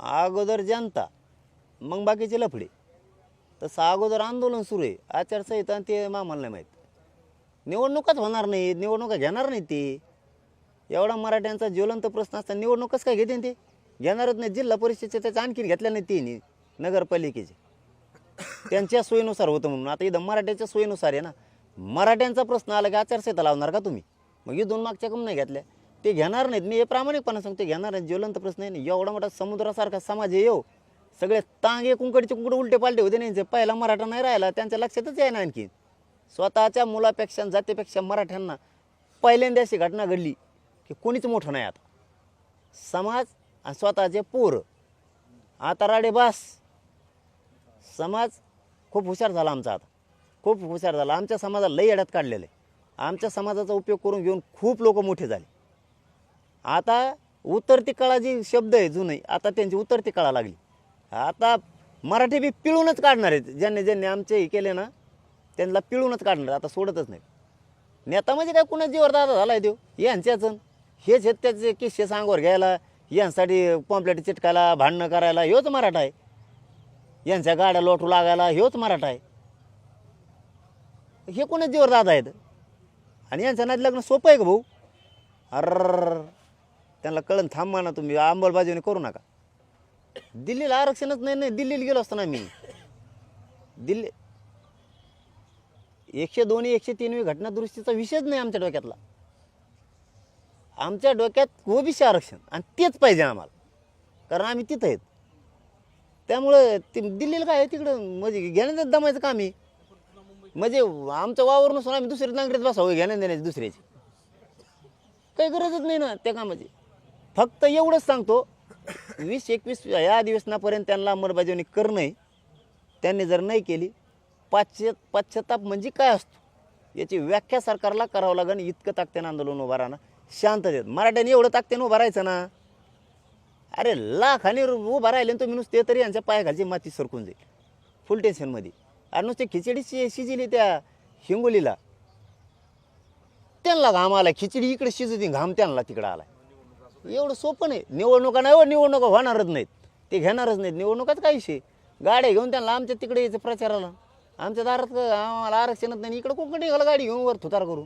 अगोदर जनता मग बाकीचे लफडे. तसं अगोदर आंदोलन सुरू आहे आचारसंहिता आणि ते मामाला नाही माहीत. निवडणुकाच होणार नाही निवडणुका घेणार नाही ते. एवढा मराठ्यांचा ज्वलंत प्रश्न असता निवडणुकाच काय घेते ते? घेणारच नाही जिल्हा परिषदेचे त्याच्या आणखीन घेतल्या नाही तिन्ही नगरपालिकेचे. त्यांच्या सोयीनुसार होतं म्हणून. आता इथं मराठ्याच्या सोयीनुसार आहे ना. मराठ्यांचा प्रश्न आला की आचारसंहिता लावणार का तुम्ही? मग इथून मागच्या कम नाही घेतल्या. ते घेणार नाहीत. मी हे प्रामाणिकपणा सांगते घेणार नाही ज्वलंत प्रश्न आहे ना एवढा मोठा समुद्रासारखा समाज आहे येऊ सगळे तांगे कुंकडचे कुंकड उलटे पालटे होते नाही पहिला मराठा नाही राहिला त्यांच्या लक्षातच आहे ना आणखी. स्वतःच्या मुलापेक्षा जातीपेक्षा मराठ्यांना पहिल्यांदा अशी घटना घडली की कोणीच मोठं नाही आता. समाज आणि स्वतःचे पोर. आता राडे बास. समाज खूप हुशार झाला आमचा आता. खूप हुशार झाला. आमच्या समाजाला लई अड्यात काढलेलं आहे. आमच्या समाजाचा उपयोग करून घेऊन खूप लोक मोठे झाले. आता उतरती कळा जी शब्द आहे जुने आता त्यांची उतरती कळा लागली. आता मराठी बी पिळूनच काढणार आहेत. ज्यांनी ज्यांनी आमचे हे केले ना त्यांना पिळूनच काढणार आता सोडतच नाही नेता म्हणजे काय कुणा जीवर दादा आहे देव यांच्याच हेच आहेत त्याचे किस्से सांगवर घ्यायला यांसाठी पॉम्पलेट चिटकायला भांडणं करायला ह्योच मराठा आहे. यांच्या गाड्या लोटू लागायला ह्योच मराठा आहे. हे कुणाच जीवर दादा आहेत? आणि यांच्या नाद लग्न सोपं आहे का भाऊ? अर त्यांना कळण थांबा ना तुम्ही अंमलबजावणी करू नका. दिल्लीला आरक्षणच नाही नाही दिल्लीला गेलो असतो ना मी. दिल्ली एकशे दोन एकशे तीनवी घटना दुरुस्तीचा विषयच नाही आमच्या डोक्यातला. आमच्या डोक्यात ओबीसी आरक्षण आणि तेच पाहिजे आम्हाला. कारण आम्ही तिथं आहेत. त्यामुळं ते दिल्लीला काय आहे तिकडं? म्हणजे घेण्यात दमायचं काम आहे. म्हणजे आमचं वावर नसून आम्ही दुसऱ्या नांगरीत बसावं घेण्या देण्याची दुसऱ्याची काही गरजच नाही ना त्या कामाची. फक्त एवढंच सांगतो वीस एकवीस या अधिवेशनापर्यंत त्यांना अंमलबजावणी करणं आहे. त्यांनी जर नाही केली पाश्चात पाश्चाताप म्हणजे काय असतो? याची व्याख्या सरकारला करावं लागेल इतकं ताकतेनं आंदोलन उभा राहणं. शांत देत. मराठ्याने एवढं ताकतेनं उभं राहायचं ना? अरे लाखाने उभा राहिले ना तुम्ही नुसते तरी यांच्या पायाखालची माती सरकून जाईल. फुल टेन्शनमध्ये अरे नुसते खिचडी शि शिजली त्या हिंगोलीला. त्यांना घाम आला खिचडी इकडे शिजती घाम त्यांना तिकडं आला एवढं सोपं नाही. निवडणुका नाही हो निवडणुका होणारच नाहीत. ते घेणारच नाहीत. निवडणुकाच काय विषय? गाड्या घेऊन त्यांना आमच्या तिकडे यायचं प्रचाराला. आमच्या दारात आम्हाला आरक्षणच नाही. इकडं कोकण निघाला गाडी घेऊन वर थुतार करू.